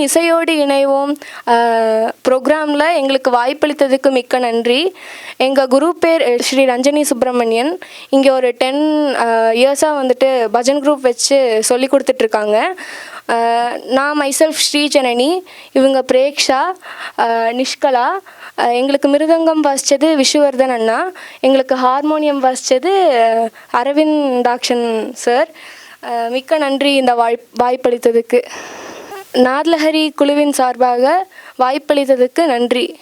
டிவியின் இசையோடு இணைவோம். ப்ரோக்ராமில் எங்களுக்கு வாய்ப்பளித்ததுக்கு மிக்க நன்றி. எங்கள் குரு பேர் ஸ்ரீ ரஞ்சனி சுப்பிரமணியன். இங்கே ஒரு டென் இயர்ஸாக வந்துட்டு பஜன் குரூப் வச்சு சொல்லி கொடுத்துட்ருக்காங்க. நான் மைசெல்ஃப் ஸ்ரீஜனனி இவங்க பிரேக்ஷா நிஷ்கலா. எங்களுக்கு மிருதங்கம் வாசித்தது விஷ்ணுவர்தன் அண்ணா. எங்களுக்கு ஹார்மோனியம் வாசித்தது அரவிந்தாக்ஷன் சார். மிக்க நன்றி இந்த வாய் வாய்ப்பளித்ததுக்கு. நார்லஹரி குழுவின் சார்பாக வாய்ப்பளித்ததுக்கு நன்றி.